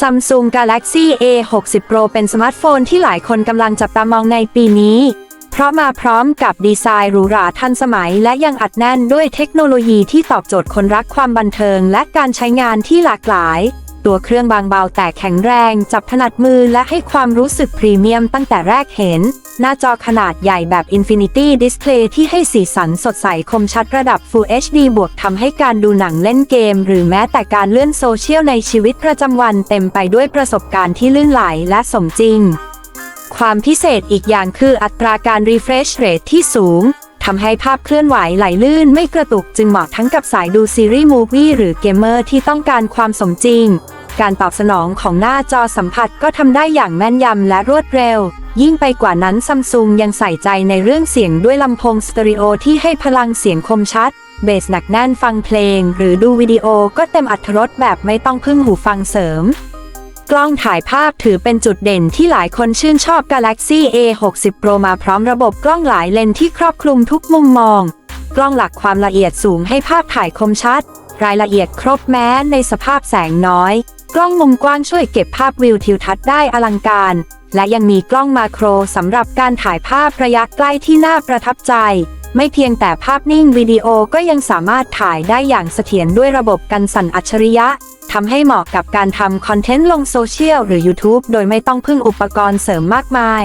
Samsung Galaxy A60 Pro เป็นสมาร์ทโฟนที่หลายคนกำลังจับตามองในปีนี้ เพราะมาพร้อมกับดีไซน์หรูหราทันสมัย และยังอัดแน่นด้วยเทคโนโลยีที่ตอบโจทย์คนรักความบันเทิง และการใช้งานที่หลากหลาย ตัวเครื่องบางเบาแต่แข็งแรง จับถนัดมือและให้ความรู้สึกพรีเมียมตั้งแต่แรกเห็น หน้าจอขนาดใหญ่แบบ Infinity Display ที่ให้สีสันสดใสคมชัดระดับ Full HD บวกทำให้การดูหนังเล่นเกม หรือแม้แต่การเลื่อนโซเชียลในชีวิตประจำวันเต็มไปด้วยประสบการณ์ที่ลื่นไหลและสมจริง ความพิเศษอีกอย่างคืออัตราการ refresh rate ที่สูงทำให้ภาพเคลื่อนไหวไหลลื่นไม่กระตุกจึงเหมาะทั้งกับสายดูซีรีส์มูฟวี่หรือเกมเมอร์ที่ต้องการความสมจริง การตอบสนองของหน้าจอสัมผัสก็ทำได้อย่างแม่นยำและรวดเร็ว ยิ่งไปกว่านั้นซัมซุงยังใส่ใจในเรื่องเสียงด้วยลำโพงสเตอริโอที่ให้พลังเสียงคมชัด เบสหนักแน่นฟังเพลง หรือดูวิดีโอก็เต็มอัตรสแบบไม่ต้องพึ่งหูฟังเสริม กล้องถ่ายภาพถือเป็นจุดเด่นที่หลายคนชื่นชอบ Galaxy A60 Pro มาพร้อมระบบกล้องหลายเลนส์ที่ครอบคลุมทุกมุมมอง กล้องหลักความละเอียดสูงให้ภาพถ่ายคมชัด รายละเอียดครบแม้ในสภาพแสงน้อย กล้องมุมกว้างช่วยเก็บภาพวิวทิวทัศน์ได้อลังการ และยังมีกล้องมาโครสำหรับการถ่ายภาพระยะใกล้ที่น่าประทับใจ ไม่เพียงแต่ภาพนิ่งวิดีโอก็ยังสามารถถ่ายได้อย่างเสถียรด้วยระบบกันสั่นอัจฉริยะทำให้เหมาะกับการทำคอนเทนต์ลงโซเชียลหรือ YouTube โดยไม่ต้องพึ่งอุปกรณ์เสริมมากมาย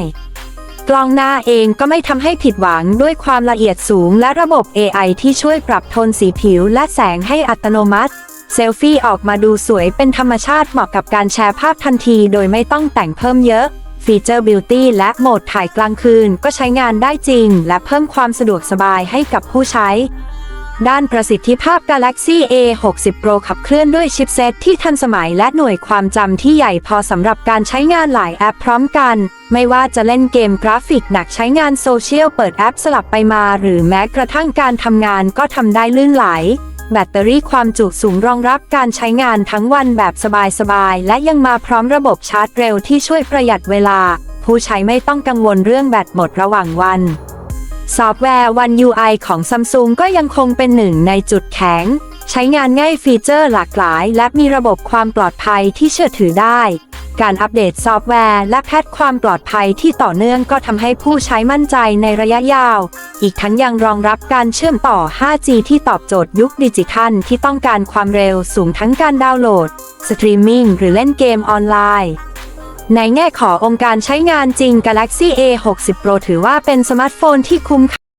กล้องหน้าเองก็ไม่ทำให้ผิดหวังด้วยความละเอียดสูงและระบบ AI ที่ช่วยปรับโทนสีผิวและแสงให้อัตโนมัติ เซลฟี่ออกมาดูสวยเป็นธรรมชาติเหมาะกับการแชร์ภาพทันทีโดยไม่ต้องแต่งเพิ่มเยอะ ฟีเจอร์บิวตี้และโหมดถ่ายกลางคืนก็ใช้งานได้จริง และเพิ่มความสะดวกสบายให้กับผู้ใช้ ด้านประสิทธิภาพ Galaxy A60 Pro ขับเคลื่อนด้วยชิปเซตที่ทันสมัยและหน่วยความจำที่ใหญ่พอสำหรับการใช้งานหลายแอปพร้อมกัน ไม่ว่าจะเล่นเกมกราฟิกหนักใช้งานโซเชียลเปิดแอปสลับไปมา หรือแม้กระทั่งการทำงานก็ทำได้ลื่นไหล แบตเตอรี่ความจุสูงรองรับการใช้งานทั้งวันแบบสบายๆ และยังมาพร้อมระบบชาร์จเร็วที่ช่วยประหยัดเวลา ผู้ใช้ไม่ต้องกังวลเรื่องแบตหมดระหว่างวันซอฟต์แวร์ One UI ของ Samsung ก็ยังคงเป็นหนึ่งในจุดแข็ง ใช้งานง่ายฟีเจอร์หลากหลาย และมีระบบความปลอดภัยที่เชื่อถือได้ การอัปเดตซอฟต์แวร์และแพทความปลอดภัยที่ต่อเนื่องก็ทำให้ผู้ใช้มั่นใจในระยะยาว อีกทั้งยังรองรับการเชื่อมต่อ 5G ที่ตอบโจทย์ยุคดิจิทัลที่ต้องการความเร็วสูงทั้งการดาวน์โหลด สตรีมมิ่งหรือเล่นเกมออนไลน์ในแง่ขององค์การใช้งานจริง Galaxy A60 Pro ถือว่าเป็นสมาร์ทโฟนที่คุ้มค่า